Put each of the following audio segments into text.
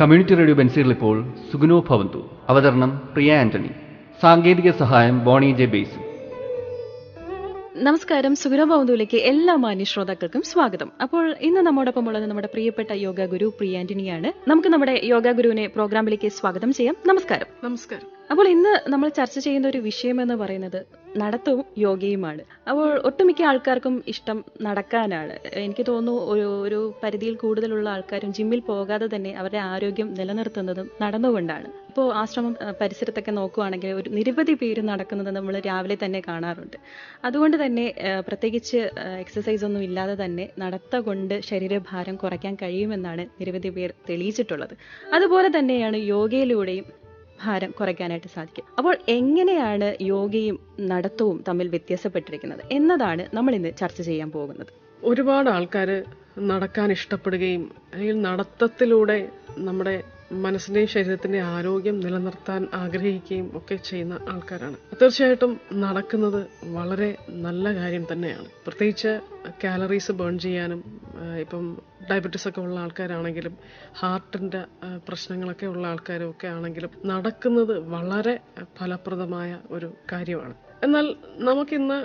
Community radio ബെൻസീറിൽ ഇപ്പോൾ സുഗുനോ ഭവന്തു അവതരണം പ്രിയ ആന്റണി സാങ്കേതിക സഹായം ബോണി ജെ ബേസ് നമസ്കാരം സുഗുനോ ഭവന്തുവിലേക്ക് എല്ലാ മാന്യ ശ്രോതാക്കൾക്കും സ്വാഗതം. അപ്പോൾ ഇന്ന് നമ്മോടൊപ്പം ഉള്ളത് നമ്മുടെ പ്രിയപ്പെട്ട യോഗ ഗുരു പ്രിയ ആന്റണിയാണ്. നമുക്ക് നമ്മുടെ യോഗ ഗുരുവിനെ പ്രോഗ്രാമിലേക്ക് സ്വാഗതം ചെയ്യാം. നമസ്കാരം. നമസ്കാരം. അപ്പോൾ ഇന്ന് നമ്മൾ ചർച്ച ചെയ്യുന്ന ഒരു വിഷയം എന്ന് പറയുന്നത് നടത്തവും യോഗയുമാണ്. അപ്പോൾ ഒട്ടുമിക്ക ആൾക്കാർക്കും ഇഷ്ടം നടക്കാനാണ്. എനിക്ക് തോന്നുന്നു ഒരു ഒരു പരിധിയിൽ കൂടുതലുള്ള ആൾക്കാരും ജിമ്മിൽ പോകാതെ തന്നെ അവരുടെ ആരോഗ്യം നിലനിർത്തുന്നതും നടന്നുകൊണ്ടാണ്. ഇപ്പോൾ ആശ്രമം പരിസരത്തൊക്കെ നോക്കുവാണെങ്കിൽ ഒരു നിരവധി പേര് നടക്കുന്നത് നമ്മൾ രാവിലെ തന്നെ കാണാറുണ്ട്. അതുകൊണ്ട് തന്നെ പ്രത്യേകിച്ച് എക്സസൈസ് ഒന്നും ഇല്ലാതെ തന്നെ നടത്ത കൊണ്ട് ശരീരഭാരം കുറയ്ക്കാൻ കഴിയുമെന്നാണ് നിരവധി പേർ തെളിയിച്ചിട്ടുള്ളത്. അതുപോലെ തന്നെയാണ് യോഗയിലൂടെയും ഭാരം കുറയ്ക്കാനായിട്ട് സാധിക്കും. അപ്പോൾ എങ്ങനെയാണ് യോഗയും നടത്തവും തമ്മിൽ വ്യത്യാസപ്പെട്ടിരിക്കുന്നത്? എന്നതാണ് നമ്മൾ ഇന്ന് ചർച്ച ചെയ്യാൻ പോകുന്നത്. ഒരുപാട് ആൾക്കാർ നടക്കാൻ ഇഷ്ടപ്പെടുകയും അല്ലെങ്കിൽ നടത്തത്തിലൂടെ നമ്മുടെ മനസ്സിന്റെയും ശരീരത്തിന്റെയും ആരോഗ്യം നിലനിർത്താൻ ആഗ്രഹിക്കുകയും ഒക്കെ ചെയ്യുന്ന ആൾക്കാരാണ്. തീർച്ചയായിട്ടും നടക്കുന്നത് വളരെ നല്ല കാര്യം തന്നെയാണ്. പ്രത്യേകിച്ച് കാലറീസ് ബേൺ ചെയ്യാനും ഇപ്പം ഡയബറ്റീസ് ഒക്കെ ഉള്ള ആൾക്കാരാണെങ്കിലും ഹാർട്ടിന്റെ പ്രശ്നങ്ങളൊക്കെ ഉള്ള ആൾക്കാരും ഒക്കെ ആണെങ്കിലും നടക്കുന്നത് വളരെ ഫലപ്രദമായ ഒരു കാര്യമാണ്. എന്നാൽ നമുക്കിന്ന്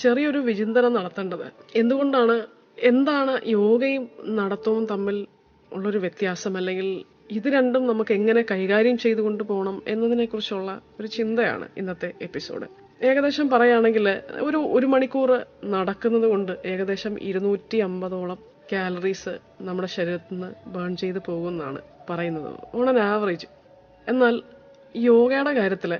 ചെറിയൊരു വിചിന്തനം നടത്തേണ്ടത് എന്തുകൊണ്ടാണ് എന്താണ് യോഗയും നടത്തവും തമ്മിൽ ഉള്ളൊരു വ്യത്യാസം അല്ലെങ്കിൽ ഇത് രണ്ടും നമുക്ക് എങ്ങനെ കൈകാര്യം ചെയ്തു കൊണ്ടുപോകണം എന്നതിനെക്കുറിച്ചുള്ള ഒരു ചിന്തയാണ് ഇന്നത്തെ എപ്പിസോഡ്. ഏകദേശം പറയുകയാണെങ്കിൽ ഒരു ഒരു മണിക്കൂർ നടക്കുന്നത് കൊണ്ട് ഏകദേശം ഇരുന്നൂറ്റി അമ്പതോളം കാലറീസ് നമ്മുടെ ശരീരത്തിൽ നിന്ന് ബേൺ ചെയ്ത് പോകുമെന്നാണ് പറയുന്നത്. ഓൺ ആൻ ആവറേജ് എന്നാൽ യോഗയുടെ കാര്യത്തിൽ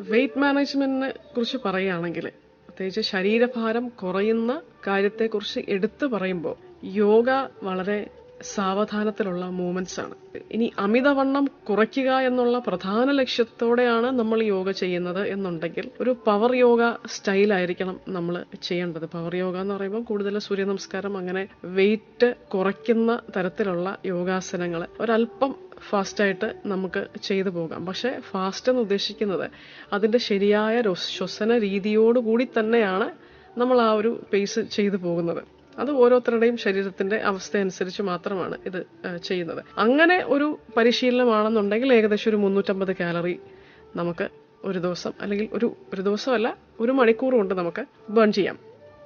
വെയിറ്റ് മാനേജ്മെന്റിനെ കുറിച്ച് പറയുകയാണെങ്കിൽ പ്രത്യേകിച്ച് ശരീരഭാരം കുറയുന്ന കാര്യത്തെക്കുറിച്ച് എടുത്തു പറയുമ്പോൾ യോഗ വളരെ സാവധാനത്തിലുള്ള മൂവ്മെന്റ്സ് ആണ്. ഇനി അമിതവണ്ണം കുറയ്ക്കുക എന്നുള്ള പ്രധാന ലക്ഷ്യത്തോടെയാണ് നമ്മൾ യോഗ ചെയ്യുന്നത് എന്നുണ്ടെങ്കിൽ ഒരു പവർ യോഗ സ്റ്റൈൽ ആയിരിക്കണം നമ്മൾ ചെയ്യേണ്ടത്. പവർ യോഗ എന്ന് പറയുമ്പോൾ കൂടുതൽ സൂര്യ നമസ്കാരം അങ്ങനെ വെയിറ്റ് കുറയ്ക്കുന്ന തരത്തിലുള്ള യോഗാസനങ്ങൾ. ഒരല്പം ഫാസ്റ്റായിട്ട് നമുക്ക് ചെയ്തു പോകാം. പക്ഷെ ഫാസ്റ്റ് എന്ന് ഉദ്ദേശിക്കുന്നത് അതിന്റെ ശരിയായ ശ്വസന രീതിയോടുകൂടി തന്നെയാണ് നമ്മൾ ആ ഒരു പേസ് ചെയ്തു പോകുന്നത്. അത് ഓരോരുത്തരുടെയും ശരീരത്തിന്റെ അവസ്ഥ അനുസരിച്ച് മാത്രമാണ് ഇത് ചെയ്യുന്നത്. അങ്ങനെ ഒരു പരിശീലനമാണെന്നുണ്ടെങ്കിൽ ഏകദേശം ഒരു മുന്നൂറ്റമ്പത് കാലറി നമുക്ക് ഒരു ദിവസം അല്ലെങ്കിൽ ഒരു ഒരു ദിവസമല്ല ഒരു മണിക്കൂർ കൊണ്ട് നമുക്ക് ബേൺ ചെയ്യാം.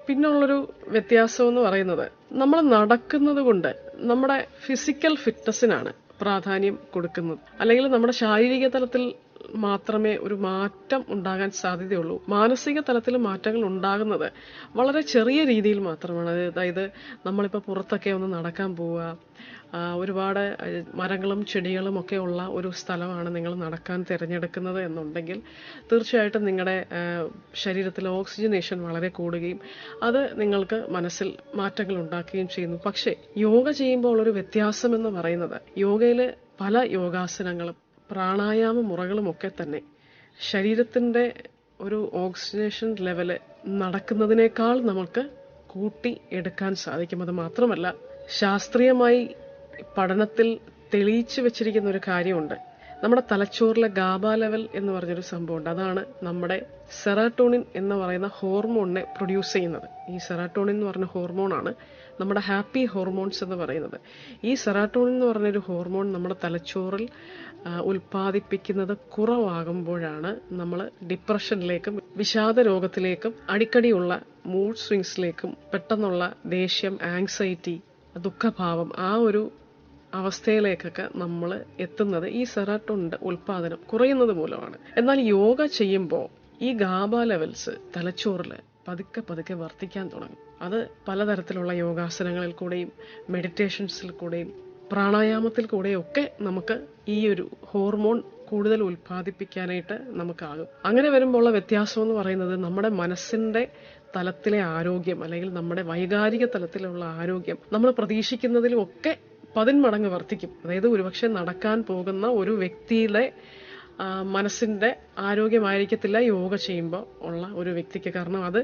പിന്നുള്ളൊരു വ്യത്യാസം എന്ന് പറയുന്നത് നമ്മൾ നടക്കുന്നത് കൊണ്ട് നമ്മുടെ ഫിസിക്കൽ ഫിറ്റ്നസിനാണ് പ്രാധാന്യം കൊടുക്കുന്നത്. അല്ലെങ്കിൽ നമ്മുടെ ശാരീരിക തലത്തിൽ മാത്രമേ ഒരു മാറ്റം ഉണ്ടാകാൻ സാധ്യതയുള്ളൂ. മാനസിക തലത്തിൽ മാറ്റങ്ങൾ ഉണ്ടാകുന്നത് വളരെ ചെറിയ രീതിയിൽ മാത്രമാണ്. അതായത് നമ്മളിപ്പോൾ പുറത്തൊക്കെ ഒന്ന് നടക്കാൻ പോവുക ഒരുപാട് മരങ്ങളും ചെടികളും ഒക്കെ ഉള്ള ഒരു സ്ഥലമാണ് നിങ്ങൾ നടക്കാൻ തിരഞ്ഞെടുക്കുന്നത് എന്നുണ്ടെങ്കിൽ തീർച്ചയായിട്ടും നിങ്ങളുടെ ശരീരത്തിലെ ഓക്സിജനേഷൻ വളരെ കൂടുകയും അത് നിങ്ങൾക്ക് മനസ്സിൽ മാറ്റങ്ങൾ ഉണ്ടാക്കുകയും ചെയ്യുന്നു. പക്ഷേ യോഗ ചെയ്യുമ്പോൾ ഒരു വ്യത്യാസം എന്ന് പറയുന്നത് യോഗയിൽ പല യോഗാസനങ്ങളും പ്രാണായാമ മുറകളും ഒക്കെ തന്നെ ശരീരത്തിന്റെ ഒരു ഓക്സിജനേഷൻ ലെവൽ നടക്കുന്നതിനേക്കാൾ നമുക്ക് കൂട്ടി എടുക്കാൻ സാധിക്കും. അത് മാത്രമല്ല ശാസ്ത്രീയമായി പഠനത്തിൽ തെളിയിച്ചു വെച്ചിരിക്കുന്ന ഒരു കാര്യമുണ്ട്. നമ്മുടെ തലച്ചോറിലെ ഗാബ ലെവൽ എന്ന് പറഞ്ഞൊരു സംഭവമുണ്ട്. അതാണ് നമ്മുടെ സെറാട്ടോണിൻ എന്ന് പറയുന്ന ഹോർമോണിനെ പ്രൊഡ്യൂസ് ചെയ്യുന്നത്. ഈ സെറാട്ടോണിൻ എന്ന് പറഞ്ഞ ഹോർമോണാണ് നമ്മുടെ ഹാപ്പി ഹോർമോൺസ് എന്ന് പറയുന്നത്. ഈ സെറാട്ടോണിൻ എന്ന് പറഞ്ഞൊരു ഹോർമോൺ നമ്മുടെ തലച്ചോറിൽ ഉൽപ്പാദിപ്പിക്കുന്നത് കുറവാകുമ്പോഴാണ് നമ്മൾ ഡിപ്രഷനിലേക്കും വിഷാദ രോഗത്തിലേക്കും അടിക്കടിയുള്ള മൂഡ് സ്വിങ്സിലേക്കും പെട്ടെന്നുള്ള ദേഷ്യം ആങ്സൈറ്റി ദുഃഖഭാവം ആ ഒരു അവസ്ഥയിലേക്കൊക്കെ നമ്മൾ എത്തുന്നത് ഈ സെറാട്ടോണിന്റെ ഉൽപാദനം കുറയുന്നത് മൂലമാണ്. എന്നാൽ യോഗ ചെയ്യുമ്പോൾ ഈ ഗാബ ലെവൽസ് തലച്ചോറിൽ പതുക്കെ പതുക്കെ വർദ്ധിക്കാൻ തുടങ്ങും. അത് പലതരത്തിലുള്ള യോഗാസനങ്ങളിൽ കൂടെയും മെഡിറ്റേഷൻസിൽ കൂടെയും പ്രാണായാമത്തിൽ കൂടെയും ഒക്കെ നമുക്ക് ഈ ഒരു ഹോർമോൺ കൂടുതൽ ഉൽപ്പാദിപ്പിക്കാനായിട്ട് നമുക്കാകും. അങ്ങനെ വരുമ്പോൾ ഉള്ള വ്യത്യാസം എന്ന് പറയുന്നത് നമ്മുടെ മനസ്സിന്റെ തലത്തിലെ ആരോഗ്യം അല്ലെങ്കിൽ നമ്മുടെ വൈകാരിക തലത്തിലുള്ള ആരോഗ്യം നമ്മൾ പ്രതീക്ഷിക്കുന്നതിലും ഒക്കെ പതിന്മടങ്ങ് വർദ്ധിക്കും. അതായത് ഒരുപക്ഷെ നടക്കാൻ പോകുന്ന ഒരു വ്യക്തിയുടെ മനസ്സിന്റെ ആരോഗ്യമായിരിക്കത്തില്ല യോഗ ചെയ്യുമ്പോൾ ഉള്ള ഒരു വ്യക്തിക്ക്. കാരണം അത്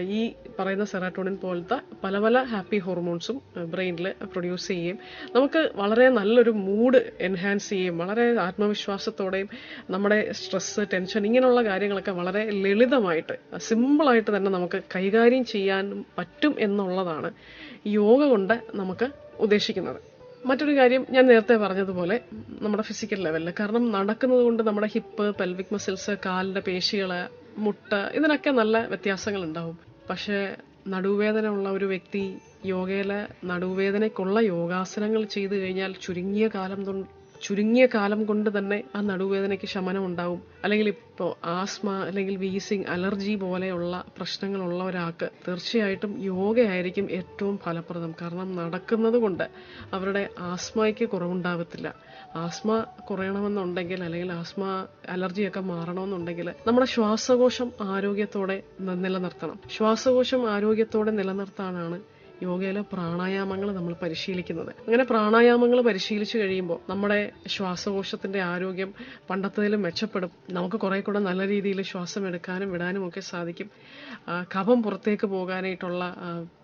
ഈ പറയുന്ന സെറാട്ടോണിൻ പോലത്തെ പല പല ഹാപ്പി ഹോർമോൺസും ബ്രെയിനിൽ പ്രൊഡ്യൂസ് ചെയ്യുകയും നമുക്ക് വളരെ നല്ലൊരു മൂഡ് എൻഹാൻസ് ചെയ്യുകയും വളരെ ആത്മവിശ്വാസത്തോടെയും നമ്മുടെ സ്ട്രെസ് ടെൻഷൻ ഇങ്ങനെയുള്ള കാര്യങ്ങളൊക്കെ വളരെ ലളിതമായിട്ട് സിമ്പിളായിട്ട് തന്നെ നമുക്ക് കൈകാര്യം ചെയ്യാൻ പറ്റും എന്നുള്ളതാണ്. യോഗ കൊണ്ട് നമുക്ക് ഉദ്ദേശിക്കുന്നത്. മറ്റൊരു കാര്യം ഞാൻ നേരത്തെ പറഞ്ഞതുപോലെ നമ്മുടെ ഫിസിക്കൽ ലെവലിൽ കാരണം നടക്കുന്നത് കൊണ്ട് നമ്മുടെ ഹിപ്പ് പെൽവിക് മസിൽസ് കാലിന്റെ പേശികൾ മുട്ട ഇതിനൊക്കെ നല്ല വ്യത്യാസങ്ങൾ ഉണ്ടാവും പക്ഷേ നടുവേദന ഉള്ള ഒരു വ്യക്തി യോഗയിലെ നടുവേദനയ്ക്കുള്ള യോഗാസനങ്ങൾ ചെയ്തു കഴിഞ്ഞാൽ ചുരുങ്ങിയ കാലം ചുരുങ്ങിയ കാലം കൊണ്ട് തന്നെ ആ നടുവേദനയ്ക്ക് ശമനം ഉണ്ടാവും. അല്ലെങ്കിൽ ഇപ്പോൾ ആസ്മ അല്ലെങ്കിൽ വീസിങ് അലർജി പോലെയുള്ള പ്രശ്നങ്ങളുള്ള ഒരാൾക്ക് തീർച്ചയായിട്ടും യോഗയായിരിക്കും ഏറ്റവും ഫലപ്രദം. കാരണം നടക്കുന്നത് കൊണ്ട് അവരുടെ ആസ്മയ്ക്ക് കുറവുണ്ടാവത്തില്ല. ആസ്മ കുറയണമെന്നുണ്ടെങ്കിൽ അല്ലെങ്കിൽ ആസ്മ അലർജിയൊക്കെ മാറണമെന്നുണ്ടെങ്കിൽ നമ്മുടെ ശ്വാസകോശം ആരോഗ്യത്തോടെ നിലനിർത്തണം. ശ്വാസകോശം ആരോഗ്യത്തോടെ നിലനിർത്താനാണ് യോഗയിലെ പ്രാണായാമങ്ങൾ നമ്മൾ പരിശീലിക്കുന്നത്. അങ്ങനെ പ്രാണായാമങ്ങൾ പരിശീലിച്ചു കഴിയുമ്പോൾ നമ്മുടെ ശ്വാസകോശത്തിന്റെ ആരോഗ്യം പണ്ടത്തേലും മെച്ചപ്പെടും. നമുക്ക് കുറെ കൂടെ നല്ല രീതിയിൽ ശ്വാസം എടുക്കാനും വിടാനും ഒക്കെ സാധിക്കും. കഫം പുറത്തേക്ക് പോകാനായിട്ടുള്ള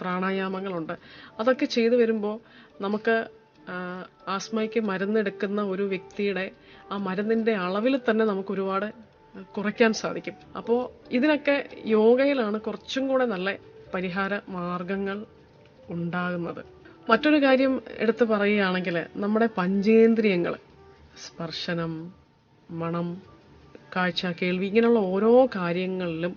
പ്രാണായാമങ്ങളുണ്ട്. അതൊക്കെ ചെയ്തു വരുമ്പോൾ നമുക്ക് ആസ്മയ്ക്ക് മരുന്നെടുക്കുന്ന ഒരു വ്യക്തിയുടെ ആ മരുന്നിന്റെ അളവിൽ തന്നെ നമുക്ക് ഒരുപാട് കുറയ്ക്കാൻ സാധിക്കും. അപ്പോൾ ഇതിനൊക്കെ യോഗയിലാണ് കുറച്ചും കൂടെ നല്ല പരിഹാര മാർഗങ്ങൾ ഉണ്ടാകുന്നത്. മറ്റൊരു കാര്യം എടുത്തു പറയുകയാണെങ്കിൽ നമ്മുടെ പഞ്ചേന്ദ്രിയങ്ങൾ സ്പർശനം മണം കാഴ്ച കേൾവി ഇങ്ങനെയുള്ള ഓരോ കാര്യങ്ങളിലും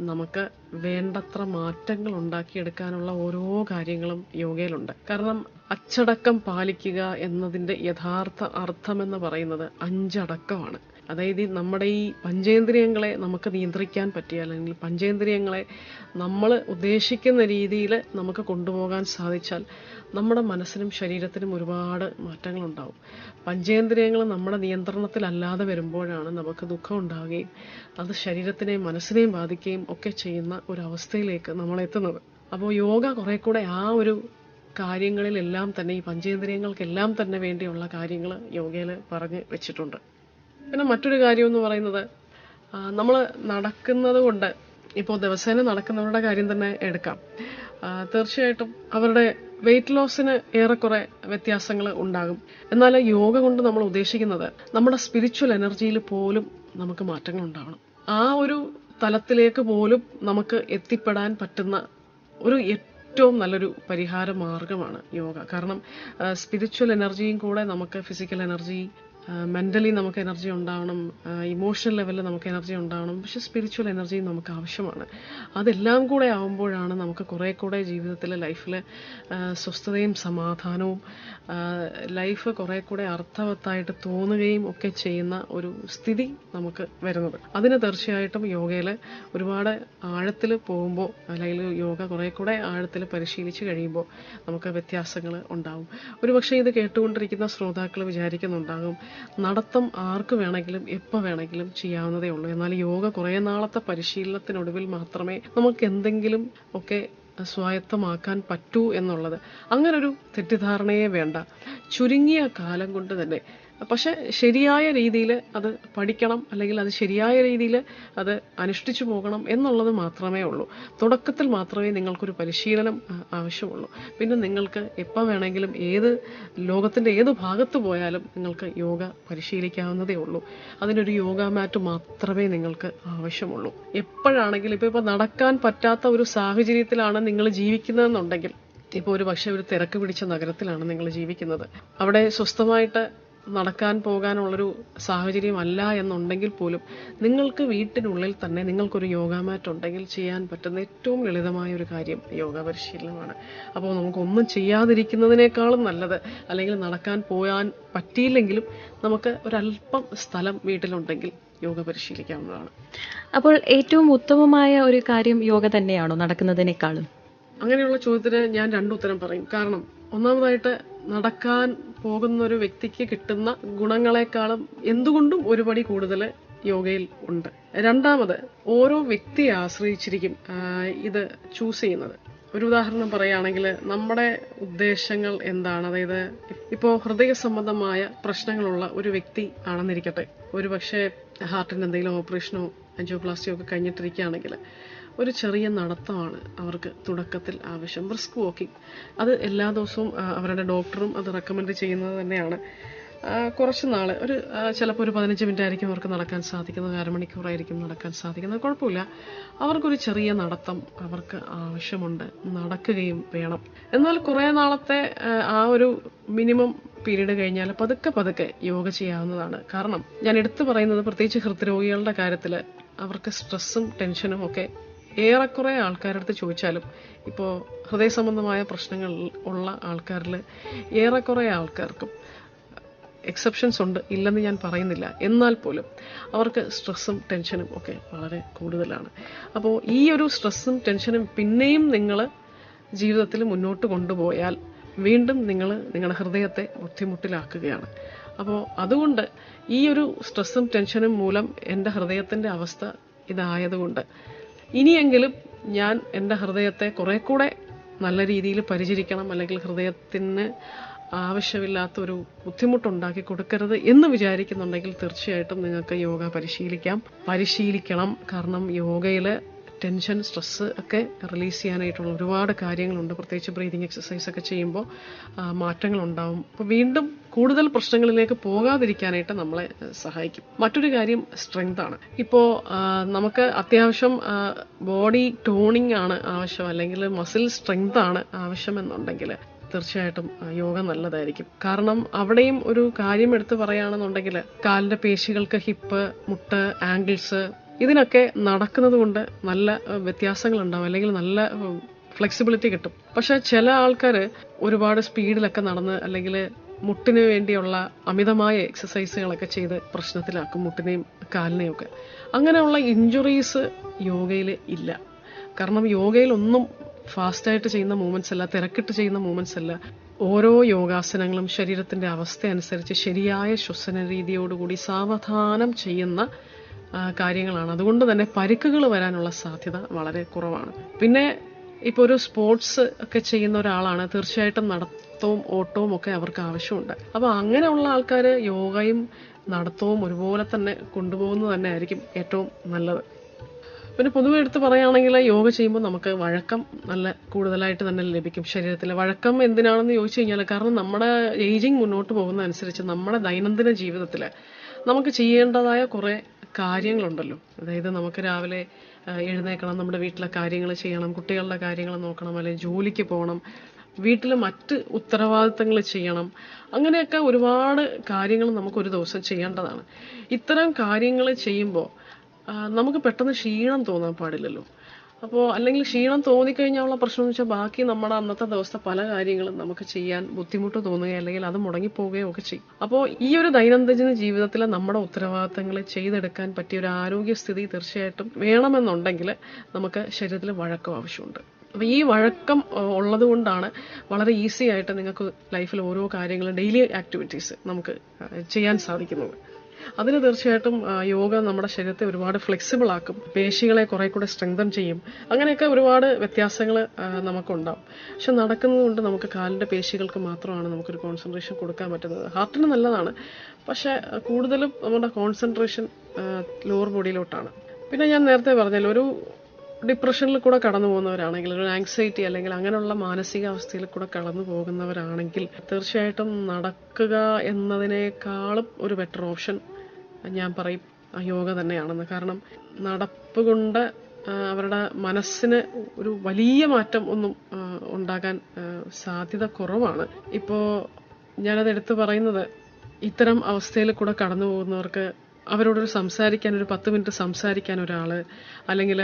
നമുക്ക് വേണ്ടത്ര മാറ്റങ്ങൾ ഉണ്ടാക്കിയെടുക്കാനുള്ള ഓരോ കാര്യങ്ങളും യോഗയിലുണ്ട്. കാരണം അച്ചടക്കം പാലിക്കുക എന്നതിന്റെ യഥാർത്ഥ അർത്ഥമെന്ന് പറയുന്നത് അഞ്ചടക്കമാണ്. അതായത് നമ്മുടെ ഈ പഞ്ചേന്ദ്രിയങ്ങളെ നമുക്ക് നിയന്ത്രിക്കാൻ പറ്റിയ അല്ലെങ്കിൽ പഞ്ചേന്ദ്രിയങ്ങളെ നമ്മൾ ഉദ്ദേശിക്കുന്ന രീതിയിൽ നമുക്ക് കൊണ്ടുപോകാൻ സാധിച്ചാൽ നമ്മുടെ മനസ്സിനും ശരീരത്തിനും ഒരുപാട് മാറ്റങ്ങൾ ഉണ്ടാവും പഞ്ചേന്ദ്രിയങ്ങൾ നമ്മുടെ നിയന്ത്രണത്തിലല്ലാതെ വരുമ്പോഴാണ് നമുക്ക് ദുഃഖം ഉണ്ടാവുകയും അത് ശരീരത്തിനെയും മനസ്സിനെയും ബാധിക്കുകയും ഒക്കെ ചെയ്യുന്ന ഒരവസ്ഥയിലേക്ക് എത്തുന്നത്. അപ്പോൾ യോഗ കുറെ കൂടെ ആ ഒരു കാര്യങ്ങളിലെല്ലാം തന്നെ ഈ പഞ്ചേന്ദ്രിയങ്ങൾക്കെല്ലാം തന്നെ വേണ്ടിയുള്ള കാര്യങ്ങൾ യോഗയിൽ പറഞ്ഞ് വെച്ചിട്ടുണ്ട്. പിന്നെ മറ്റൊരു കാര്യം എന്ന് പറയുന്നത് നമ്മൾ നടക്കുന്നത് കൊണ്ട് ഇപ്പോൾ ദിവസേന നടക്കുന്നവരുടെ കാര്യം തന്നെ എടുക്കാം. തീർച്ചയായിട്ടും അവരുടെ വെയിറ്റ് ലോസിന് ഏറെക്കുറെ വ്യത്യാസങ്ങൾ ഉണ്ടാകും. എന്നാൽ യോഗ കൊണ്ട് നമ്മൾ ഉദ്ദേശിക്കുന്നത് നമ്മുടെ സ്പിരിച്വൽ എനർജിയിൽ പോലും നമുക്ക് മാറ്റങ്ങൾ ഉണ്ടാവണം. ആ ഒരു തലത്തിലേക്ക് പോലും നമുക്ക് എത്തിപ്പെടാൻ പറ്റുന്ന ഒരു ഏറ്റവും നല്ലൊരു പരിഹാര മാർഗമാണ് യോഗ. കാരണം സ്പിരിച്വൽ എനർജിയും കൂടെ നമുക്ക് ഫിസിക്കൽ എനർജി മെന്റലി നമുക്ക് എനർജി ഉണ്ടാവണം. ഇമോഷണൽ ലെവലിൽ നമുക്ക് എനർജി ഉണ്ടാവണം. പക്ഷെ സ്പിരിച്വൽ എനർജിയും നമുക്ക് ആവശ്യമാണ്. അതെല്ലാം കൂടെ ആവുമ്പോഴാണ് നമുക്ക് കുറേ കൂടെ ജീവിതത്തിൽ ലൈഫിൽ സ്വസ്ഥതയും സമാധാനവും ലൈഫ് കുറേ കൂടെ അർത്ഥവത്തായിട്ട് തോന്നുകയും ഒക്കെ ചെയ്യുന്ന ഒരു സ്ഥിതി നമുക്ക് വരുന്നത്. അതിന് തീർച്ചയായിട്ടും യോഗയിൽ ഒരുപാട് ആഴത്തിൽ പോകുമ്പോൾ അല്ലെങ്കിൽ യോഗ കുറേ കൂടെ ആഴത്തിൽ പരിശീലിച്ച് കഴിയുമ്പോൾ നമുക്ക് വ്യത്യാസങ്ങൾ ഉണ്ടാവും. ഒരുപക്ഷെ ഇത് കേട്ടുകൊണ്ടിരിക്കുന്ന ശ്രോതാക്കൾ വിചാരിക്കുന്നുണ്ടാകും നടത്തം ആർക്ക് വേണമെങ്കിലും എപ്പോൾ വേണമെങ്കിലും ചെയ്യാവുന്നതേ ഉള്ളൂ. എന്നാൽ യോഗ കുറേ നാളത്തെ പരിശീലനത്തിനൊടുവിൽ മാത്രമേ നമുക്ക് എന്തെങ്കിലും ഒക്കെ സ്വായത്തമാക്കാൻ പറ്റൂ എന്നുള്ളത്. അങ്ങനൊരു തെറ്റിദ്ധാരണയെ വേണ്ട. ചുരുങ്ങിയ കാലം കൊണ്ട് തന്നെ പക്ഷെ ശരിയായ രീതിയിൽ അത് പഠിക്കണം അല്ലെങ്കിൽ അത് ശരിയായ രീതിയിൽ അത് അനുഷ്ഠിച്ചു പോകണം എന്നുള്ളത് മാത്രമേ ഉള്ളൂ. തുടക്കത്തിൽ മാത്രമേ നിങ്ങൾക്കൊരു പരിശീലനം ആവശ്യമുള്ളൂ. പിന്നെ നിങ്ങൾക്ക് എപ്പോൾ വേണമെങ്കിലും ഏത് ലോകത്തിന്റെ ഏത് ഭാഗത്ത് പോയാലും നിങ്ങൾക്ക് യോഗ പരിശീലിക്കാവുന്നതേ ഉള്ളൂ. അതിനൊരു യോഗ മാറ്റ് മാത്രമേ നിങ്ങൾക്ക് ആവശ്യമുള്ളൂ. എപ്പോഴാണെങ്കിലും ഇപ്പോൾ ഇപ്പോൾ നടക്കാൻ പറ്റാത്ത ഒരു സാഹചര്യത്തിലാണ് നിങ്ങൾ ജീവിക്കുന്നതെന്നുണ്ടെങ്കിൽ ഇപ്പോൾ ഒരു പക്ഷേ ഒരു തിരക്ക് പിടിച്ച നഗരത്തിലാണ് നിങ്ങൾ ജീവിക്കുന്നത്. അവിടെ സ്വസ്ഥമായിട്ട് നടക്കാൻ പോകാനുള്ളൊരു സാഹചര്യമല്ല എന്നുണ്ടെങ്കിൽ പോലും നിങ്ങൾക്ക് വീട്ടിനുള്ളിൽ തന്നെ നിങ്ങൾക്കൊരു യോഗ മാറ്റ് ഉണ്ടെങ്കിൽ ചെയ്യാൻ പറ്റുന്ന ഏറ്റവും ലളിതമായ ഒരു കാര്യം യോഗ പരിശീലനമാണ് അപ്പോൾ നമുക്കൊന്നും ചെയ്യാതിരിക്കുന്നതിനേക്കാളും നല്ലത് അല്ലെങ്കിൽ നടക്കാൻ പോകാൻ പറ്റിയില്ലെങ്കിലും നമുക്ക് ഒരല്പം സ്ഥലം വീട്ടിലുണ്ടെങ്കിൽ യോഗ പരിശീലിക്കാവുന്നതാണ് അപ്പോൾ ഏറ്റവും ഉത്തമമായ ഒരു കാര്യം യോഗ തന്നെയാണോ നടക്കുന്നതിനേക്കാളും? അങ്ങനെയുള്ള ചോദ്യത്തിന് ഞാൻ രണ്ടു ഉത്തരം പറയും. കാരണം ഒന്നാമതായിട്ട് നടക്കാൻ പോകുന്ന ഒരു വ്യക്തിക്ക് കിട്ടുന്ന ഗുണങ്ങളെക്കാളും എന്തുകൊണ്ടും ഒരുപടി കൂടുതൽ യോഗയിൽ ഉണ്ട്. രണ്ടാമത് ഓരോ വ്യക്തിയെ ആശ്രയിച്ചിരിക്കും ഇത് ചൂസ് ചെയ്യുന്നത്. ഒരു ഉദാഹരണം പറയുകയാണെങ്കിൽ നമ്മുടെ ഉദ്ദേശങ്ങൾ എന്താണ്? അതായത് ഇപ്പോൾ ഹൃദയ സംബന്ധമായ പ്രശ്നങ്ങളുള്ള ഒരു വ്യക്തി ആണെന്നിരിക്കട്ടെ. ഒരു പക്ഷേ ഹാർട്ടിന് എന്തെങ്കിലും ഓപ്പറേഷനോ അഞ്ചോപ്ലാസ്റ്റിയോ ഒക്കെ കഴിഞ്ഞിട്ടിരിക്കുകയാണെങ്കിൽ ഒരു ചെറിയ നടത്തമാണ് അവർക്ക് തുടക്കത്തിൽ ആവശ്യം. ബ്രിസ്ക് വാക്കിംഗ് അത് എല്ലാ ദിവസവും അവരുടെ ഡോക്ടറും അത് റെക്കമെൻഡ് ചെയ്യുന്നത് തന്നെയാണ്. കുറച്ച് നാൾ ഒരു ചിലപ്പോൾ ഒരു പതിനഞ്ച് മിനിറ്റ് ആയിരിക്കും അവർക്ക് നടക്കാൻ സാധിക്കുന്നത് അരമണിക്കൂറായിരിക്കും നടക്കാൻ സാധിക്കുന്നത്. കുഴപ്പമില്ല. അവർക്കൊരു ചെറിയ നടത്തം അവർക്ക് ആവശ്യമുണ്ട്. നടക്കുകയും വേണം. എന്നാൽ കുറേ നാളത്തെ ആ ഒരു മിനിമം പീരീഡ് കഴിഞ്ഞാൽ പതുക്കെ പതുക്കെ യോഗ ചെയ്യാവുന്നതാണ്. കാരണം ഞാൻ എടുത്തു പറയുന്നത് പ്രത്യേകിച്ച് ഹൃദ്രോഗികളുടെ കാര്യത്തിൽ അവർക്ക് സ്ട്രെസ്സും ടെൻഷനും ഒക്കെ ഏറെക്കുറെ ആൾക്കാരുടെ അടുത്ത് ചോദിച്ചാലും ഇപ്പോൾ ഹൃദയ സംബന്ധമായ പ്രശ്നങ്ങൾ ഉള്ള ആൾക്കാരിൽ ഏറെക്കുറെ ആൾക്കാർക്കും എക്സെപ്ഷൻസ് ഉണ്ട് ഇല്ലെന്ന് ഞാൻ പറയുന്നില്ല. എന്നാൽ പോലും അവർക്ക് സ്ട്രെസ്സും ടെൻഷനും ഒക്കെ വളരെ കൂടുതലാണ്. അപ്പോൾ ഈ ഒരു സ്ട്രെസ്സും ടെൻഷനും പിന്നെയും നിങ്ങൾ ജീവിതത്തിൽ മുന്നോട്ട് കൊണ്ടുപോയാൽ വീണ്ടും നിങ്ങൾ നിങ്ങളുടെ ഹൃദയത്തെ ബുദ്ധിമുട്ടിലാക്കുകയാണ്. അപ്പോൾ അതുകൊണ്ട് ഈ ഒരു സ്ട്രെസ്സും ടെൻഷനും മൂലം എന്റെ ഹൃദയത്തിന്റെ അവസ്ഥ ഇതായതുകൊണ്ട് ഇനിയെങ്കിലും ഞാൻ എന്റെ ഹൃദയത്തെ കുറെ കൂടെ നല്ല രീതിയിൽ പരിചരിക്കണം അല്ലെങ്കിൽ ഹൃദയത്തിന് ആവശ്യമില്ലാത്തൊരു ബുദ്ധിമുട്ടുണ്ടാക്കി കൊടുക്കരുത് എന്ന് വിചാരിക്കുന്നുണ്ടെങ്കിൽ തീർച്ചയായിട്ടും നിങ്ങൾക്ക് യോഗ പരിശീലിക്കാം. പരിശീലിക്കണം. കാരണം യോഗയിൽ ടെൻഷൻ സ്ട്രെസ് ഒക്കെ റിലീസ് ചെയ്യാനായിട്ടുള്ള ഒരുപാട് കാര്യങ്ങളുണ്ട്. പ്രത്യേകിച്ച് ബ്രീതിങ് എക്സസൈസ് ഒക്കെ ചെയ്യുമ്പോൾ മാറ്റങ്ങളുണ്ടാവും. അപ്പോൾ വീണ്ടും കൂടുതൽ പ്രശ്നങ്ങളിലേക്ക് പോകാതിരിക്കാനായിട്ട് നമ്മളെ സഹായിക്കും. മറ്റൊരു കാര്യം സ്ട്രെങ്ത് ആണ്. ഇപ്പോൾ നമുക്ക് അത്യാവശ്യം ബോഡി ടോണിങ് ആണ് ആവശ്യം അല്ലെങ്കിൽ മസിൽ സ്ട്രെങ്ത് ആണ് ആവശ്യമെന്നുണ്ടെങ്കിൽ തീർച്ചയായിട്ടും യോഗ നല്ലതായിരിക്കും. കാരണം അവിടെയും ഒരു കാര്യം എടുത്തു പറയുകയാണെന്നുണ്ടെങ്കിൽ കാലിന്റെ പേശികൾക്ക് ഹിപ്പ് മുട്ട് ആംഗിൾസ് ഇതിനൊക്കെ നടക്കുന്നത് കൊണ്ട് നല്ല വ്യത്യാസങ്ങൾ ഉണ്ടാവും അല്ലെങ്കിൽ നല്ല ഫ്ലെക്സിബിലിറ്റി കിട്ടും. പക്ഷെ ചില ആൾക്കാർ ഒരുപാട് സ്പീഡിലൊക്കെ നടന്ന് അല്ലെങ്കിൽ മുട്ടിന് വേണ്ടിയുള്ള അമിതമായ എക്സസൈസുകളൊക്കെ ചെയ്ത് പ്രശ്നത്തിലാക്കും മുട്ടിനെയും കാലിനെയും ഒക്കെ അങ്ങനെയുള്ള ഇഞ്ചുറീസ് യോഗയിൽ ഇല്ല. കാരണം യോഗയിൽ ഒന്നും ഫാസ്റ്റായിട്ട് ചെയ്യുന്ന മൂവ്മെന്റ്സ് അല്ല തിരക്കിട്ട് ചെയ്യുന്ന മൂവ്മെന്റ്സ് അല്ല. ഓരോ യോഗാസനങ്ങളും ശരീരത്തിന്റെ അവസ്ഥ അനുസരിച്ച് ശരിയായ ശ്വസന രീതിയോടുകൂടി സാവധാനം ചെയ്യുന്ന കാര്യങ്ങളാണ്. അതുകൊണ്ട് തന്നെ പരിക്കുകൾ വരാനുള്ള സാധ്യത വളരെ കുറവാണ്. പിന്നെ ഇപ്പോൾ ഒരു സ്പോർട്സ് ഒക്കെ ചെയ്യുന്ന ഒരാളാണ് തീർച്ചയായിട്ടും നടത്തവും ഓട്ടവും ഒക്കെ അവർക്ക് ആവശ്യമുണ്ട്. അപ്പോൾ അങ്ങനെയുള്ള ആൾക്കാർ യോഗയും നടത്തവും ഒരുപോലെ തന്നെ കൊണ്ടുപോകുന്നത് തന്നെ ആയിരിക്കും ഏറ്റവും നല്ലത്. പിന്നെ പൊതുവെ എടുത്ത് പറയുകയാണെങ്കിൽ യോഗ ചെയ്യുമ്പോൾ നമുക്ക് വഴക്കം നല്ല കൂടുതലായിട്ട് തന്നെ ലഭിക്കും ശരീരത്തിൽ. വഴക്കം എന്തിനാണെന്ന് ചോദിച്ചു കഴിഞ്ഞാൽ കാരണം നമ്മുടെ ഏജിങ് മുന്നോട്ട് പോകുന്നതനുസരിച്ച് നമ്മുടെ ദൈനംദിന ജീവിതത്തിൽ നമുക്ക് ചെയ്യേണ്ടതായ കുറേ കാര്യങ്ങളുണ്ടല്ലോ. അതായത് നമുക്ക് രാവിലെ എഴുന്നേക്കണം നമ്മുടെ വീട്ടിലെ കാര്യങ്ങൾ ചെയ്യണം കുട്ടികളുടെ കാര്യങ്ങൾ നോക്കണം അല്ലെങ്കിൽ ജോലിക്ക് പോകണം വീട്ടിൽ മറ്റ് ഉത്തരവാദിത്തങ്ങൾ ചെയ്യണം. അങ്ങനെയൊക്കെ ഒരുപാട് കാര്യങ്ങൾ നമുക്ക് ഒരു ദിവസം ചെയ്യേണ്ടതാണ്. ഇത്തരം കാര്യങ്ങൾ ചെയ്യുമ്പോൾ നമുക്ക് പെട്ടെന്ന് ക്ഷീണം തോന്നാൻ പാടില്ലല്ലോ. അപ്പോൾ അല്ലെങ്കിൽ ക്ഷീണം തോന്നിക്കഴിഞ്ഞാലുള്ള പ്രശ്നം എന്ന് വെച്ചാൽ ബാക്കി നമ്മുടെ അന്നത്തെ ദിവസത്തെ പല കാര്യങ്ങളും നമുക്ക് ചെയ്യാൻ ബുദ്ധിമുട്ട് തോന്നുകയോ അല്ലെങ്കിൽ അത് മുടങ്ങിപ്പോവുകയോ ഒക്കെ ചെയ്യും. അപ്പോൾ ഈ ഒരു ദൈനംദിന ജീവിതത്തിലെ നമ്മുടെ ഉത്തരവാദിത്തങ്ങൾ ചെയ്തെടുക്കാൻ പറ്റിയ ഒരു ആരോഗ്യസ്ഥിതി തീർച്ചയായിട്ടും വേണമെന്നുണ്ടെങ്കിൽ നമുക്ക് ശരീരത്തിൽ വഴക്കം ആവശ്യമുണ്ട്. അപ്പോൾ ഈ വഴക്കം ഉള്ളത് കൊണ്ടാണ് വളരെ ഈസി ആയിട്ട് നിങ്ങൾക്ക് ലൈഫിൽ ഓരോ കാര്യങ്ങളും ഡെയിലി ആക്ടിവിറ്റീസ് നമുക്ക് ചെയ്യാൻ സാധിക്കുന്നത്. അതിന് തീർച്ചയായിട്ടും യോഗ നമ്മുടെ ശരീരത്തെ ഒരുപാട് ഫ്ലെക്സിബിൾ ആക്കും. പേശികളെ കുറെ കൂടെ സ്ട്രെങ്തൻ ചെയ്യും. അങ്ങനെയൊക്കെ ഒരുപാട് വ്യത്യാസങ്ങൾ നമുക്കുണ്ടാവും. പക്ഷെ നടക്കുന്നത് കൊണ്ട് നമുക്ക് കാലിന്റെ പേശികൾക്ക് മാത്രമാണ് നമുക്കൊരു കോൺസെൻട്രേഷൻ കൊടുക്കാൻ പറ്റുന്നത്. ഹാർട്ടിന് നല്ലതാണ്. പക്ഷെ കൂടുതലും നമ്മുടെ കോൺസെൻട്രേഷൻ ലോവർ ബോഡിയിലോട്ടാണ് പിന്നെ ഞാൻ നേരത്തെ പറഞ്ഞല്ലോ ഒരു ഡിപ്രഷനിൽ കൂടെ കടന്നു പോകുന്നവരാണെങ്കിൽ ഒരു ആങ്സൈറ്റി അല്ലെങ്കിൽ അങ്ങനെയുള്ള മാനസികാവസ്ഥയിൽ കൂടെ കടന്നു പോകുന്നവരാണെങ്കിൽ തീർച്ചയായിട്ടും നടക്കുക എന്നതിനേക്കാളും ഒരു ബെറ്റർ ഓപ്ഷൻ ഞാൻ പറയും യോഗ തന്നെയാണെന്ന്. കാരണം നടപ്പ് കൊണ്ട് അവരുടെ മനസ്സിന് ഒരു വലിയ മാറ്റം ഒന്നും ഉണ്ടാകാൻ സാധ്യത കുറവാണ്. ഇപ്പോ ഞാനത് എടുത്തു പറയുന്നത് ഇത്തരം അവസ്ഥയിൽ കൂടെ കടന്നു പോകുന്നവർക്ക് അവരോടൊരു സംസാരിക്കാൻ ഒരു പത്ത് മിനിറ്റ് സംസാരിക്കാൻ ഒരാൾ അല്ലെങ്കിൽ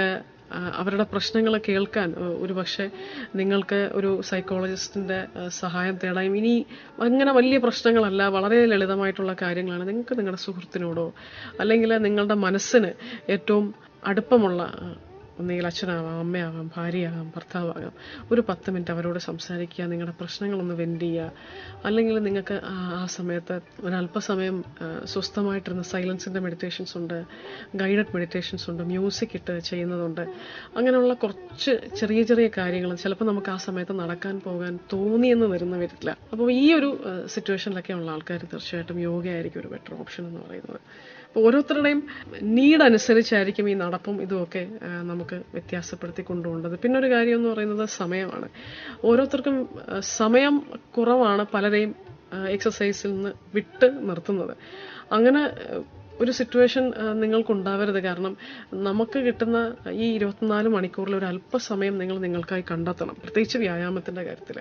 അവരുടെ പ്രശ്നങ്ങൾ കേൾക്കാൻ ഒരു പക്ഷേ നിങ്ങൾക്ക് ഒരു സൈക്കോളജിസ്റ്റിന്റെ സഹായം തേടാം. ഇനി അങ്ങനെ വലിയ പ്രശ്നങ്ങളല്ല വളരെ ലളിതമായിട്ടുള്ള കാര്യങ്ങളാണ്. നിങ്ങൾക്ക് നിങ്ങളുടെ സുഹൃത്തിനോടോ അല്ലെങ്കിൽ നിങ്ങളുടെ മനസ്സിന് ഏറ്റവും അടുപ്പമുള്ള ഒന്നുകിൽ അച്ഛനാവാം അമ്മയാവാം ഭാര്യയാകാം ഭർത്താവാകാം. ഒരു പത്ത് മിനിറ്റ് അവരോട് സംസാരിക്കുക നിങ്ങളുടെ പ്രശ്നങ്ങളൊന്ന് വെൻഡ് ചെയ്യുക. അല്ലെങ്കിൽ നിങ്ങൾക്ക് ആ സമയത്ത് ഒരല്പസമയം സ്വസ്ഥമായിട്ടിരുന്ന സൈലൻസിന്റെ മെഡിറ്റേഷൻസ് ഉണ്ട് ഗൈഡഡ് മെഡിറ്റേഷൻസ് ഉണ്ട് മ്യൂസിക് ഇട്ട് ചെയ്യുന്നതുണ്ട്. അങ്ങനെയുള്ള കുറച്ച് ചെറിയ ചെറിയ കാര്യങ്ങൾ ചിലപ്പോൾ നമുക്ക് ആ സമയത്ത് നടക്കാൻ പോകാൻ തോന്നിയെന്ന് വരുന്ന വരില്ല അപ്പോൾ ഈ ഒരു സിറ്റുവേഷനിലൊക്കെ ഉള്ള ആൾക്കാർ തീർച്ചയായിട്ടും യോഗ ആയിരിക്കും ഒരു ബെറ്റർ ഓപ്ഷൻ എന്ന് പറയുന്നത്. അപ്പോൾ ഓരോരുത്തരുടെയും നീഡ് അനുസരിച്ചായിരിക്കും ഈ നടപ്പും ഇതുമൊക്കെ നമുക്ക് വ്യത്യാസപ്പെടുത്തി കൊണ്ടുപോകേണ്ടത് പിന്നെ ഒരു കാര്യം എന്ന് പറയുന്നത് സമയമാണ്. ഓരോരുത്തർക്കും സമയം കുറവാണ് പലരെയും എക്സസൈസിൽ നിന്ന് വിട്ട് നിർത്തുന്നത്. അങ്ങനെ ഒരു സിറ്റുവേഷൻ നിങ്ങൾക്കുണ്ടാവരുത്. കാരണം നമുക്ക് കിട്ടുന്ന ഈ ഇരുപത്തിനാല് മണിക്കൂറിൽ ഒരു അല്പസമയം നിങ്ങൾ നിങ്ങൾക്കായി കണ്ടെത്തണം പ്രത്യേകിച്ച് വ്യായാമത്തിന്റെ കാര്യത്തിൽ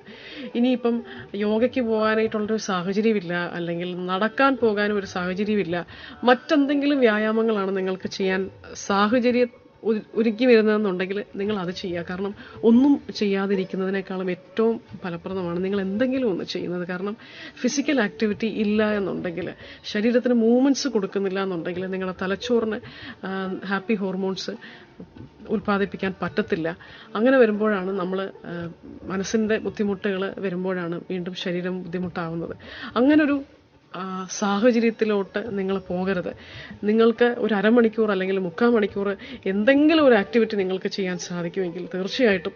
ഇനിയിപ്പം യോഗയ്ക്ക് പോകാനായിട്ടുള്ളൊരു സാഹചര്യമില്ല അല്ലെങ്കിൽ നടക്കാൻ പോകാനും ഒരു സാഹചര്യമില്ല മറ്റെന്തെങ്കിലും വ്യായാമങ്ങളാണ് നിങ്ങൾക്ക് ചെയ്യാൻ സാഹചര്യം ഒരുക്കി വരുന്നതെന്നുണ്ടെങ്കിൽ നിങ്ങൾ അത് ചെയ്യുക. കാരണം ഒന്നും ചെയ്യാതിരിക്കുന്നതിനേക്കാളും ഏറ്റവും ഫലപ്രദമാണ് നിങ്ങൾ എന്തെങ്കിലും ഒന്ന് ചെയ്യുന്നത്. കാരണം ഫിസിക്കൽ ആക്ടിവിറ്റി ഇല്ല എന്നുണ്ടെങ്കിൽ ശരീരത്തിന് മൂവ്മെന്റ്സ് കൊടുക്കുന്നില്ല എന്നുണ്ടെങ്കിൽ നിങ്ങളുടെ തലച്ചോറിന് ഹാപ്പി ഹോർമോൺസ് ഉൽപ്പാദിപ്പിക്കാൻ പറ്റത്തില്ല. അങ്ങനെ വരുമ്പോഴാണ് നമ്മൾ മനസ്സിന്റെ ബുദ്ധിമുട്ടുകൾ വരുമ്പോഴാണ് വീണ്ടും ശരീരം ബുദ്ധിമുട്ടാവുന്നത്. അങ്ങനൊരു സാഹചര്യത്തിലോട്ട് നിങ്ങൾ പോകരുത്. നിങ്ങൾക്ക് ഒരു അരമണിക്കൂർ അല്ലെങ്കിൽ മുക്കാൽ മണിക്കൂർ എന്തെങ്കിലും ഒരു ആക്ടിവിറ്റി നിങ്ങൾക്ക് ചെയ്യാൻ സാധിക്കുമെങ്കിൽ തീർച്ചയായിട്ടും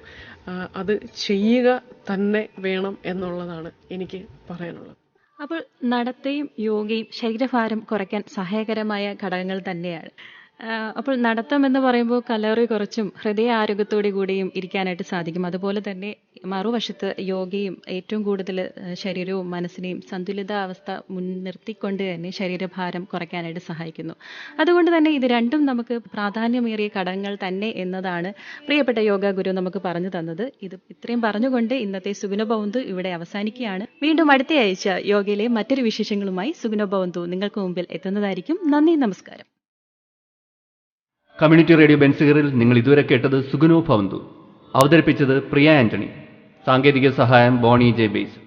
അത് ചെയ്യുക തന്നെ വേണം എന്നുള്ളതാണ് എനിക്ക് പറയാനുള്ളത്. അപ്പോൾ നടത്തയും യോഗയും ശരീരഭാരം കുറയ്ക്കാൻ സഹായകരമായ ഘടകങ്ങൾ തന്നെയാണ്. അപ്പോൾ നടത്തം എന്ന് പറയുമ്പോൾ കലോറി കുറച്ചും ഹൃദയ ആരോഗ്യത്തോടു കൂടിയും ഇരിക്കാനായിട്ട് സാധിക്കും. അതുപോലെ തന്നെ മറുവശത്ത് യോഗയും ഏറ്റവും കൂടുതൽ ശരീരവും മനസ്സിനെയും സന്തുലിതാവസ്ഥ മുൻനിർത്തിക്കൊണ്ട് തന്നെ ശരീരഭാരം കുറയ്ക്കാനായിട്ട് സഹായിക്കുന്നു. അതുകൊണ്ട് തന്നെ ഇത് രണ്ടും നമുക്ക് പ്രാധാന്യമേറിയ ഘടകങ്ങൾ തന്നെ എന്നതാണ് പ്രിയപ്പെട്ട യോഗ ഗുരു നമുക്ക് പറഞ്ഞു തന്നത്. ഇത് ഇത്രയും പറഞ്ഞുകൊണ്ട് ഇന്നത്തെ സുഗുണഭവന്തു ഇവിടെ അവസാനിക്കുകയാണ്. വീണ്ടും അടുത്ത ആഴ്ച യോഗയിലെ മറ്റൊരു വിശേഷങ്ങളുമായി സുഗുണഭവന്തു നിങ്ങൾക്ക് മുമ്പിൽ എത്തുന്നതായിരിക്കും. നന്ദി നമസ്കാരം. കമ്മ്യൂണിറ്റി റേഡിയോ ബെൻസിഗറിൽ നിങ്ങൾ ഇതുവരെ കേട്ടത് സുഗുനോ ഭവന്തു. അവതരിപ്പിച്ചത് പ്രിയ ആന്റണി. സാങ്കേതിക സഹായം ബോണി ജെ ബേസ്.